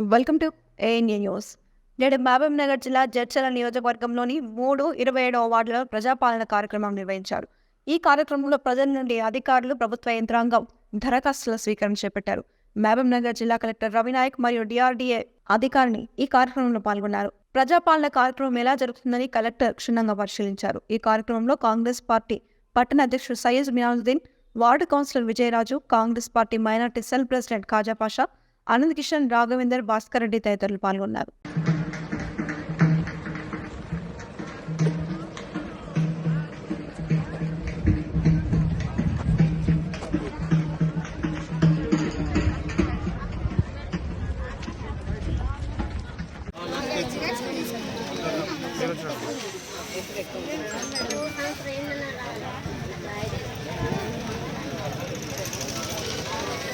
Welcome to ANA news నేడు మహబూబ్ నగర్ జిల్లా జడ్చల నియోజకవర్గంలోని మూడు ఇరవై ఏడవ వార్డులో ప్రజాపాలన కార్యక్రమం నిర్వహించారు. ఈ కార్యక్రమంలో ప్రజల నుండి అధికారులు ప్రభుత్వ యంత్రాంగం దరఖాస్తుల స్వీకరణ చేపట్టారు. మహబూబ్ నగర్ జిల్లా కలెక్టర్ రవినాయక్ మరియు డిఆర్డీఏ అధికారిని ఈ కార్యక్రమంలో పాల్గొన్నారు. ప్రజాపాలన కార్యక్రమం ఎలా జరుగుతుందని కలెక్టర్ క్షుణ్ణంగా పరిశీలించారు. ఈ కార్యక్రమంలో కాంగ్రెస్ పార్టీ పట్టణ అధ్యక్షుడు Syed Miyazuddin ward councillor Vijayaraju Congress party minority cell president Khaja Pasha Anand Kishan Raghavender Bhaskar Reddy తదితరులు పాల్గొన్నారు Thank.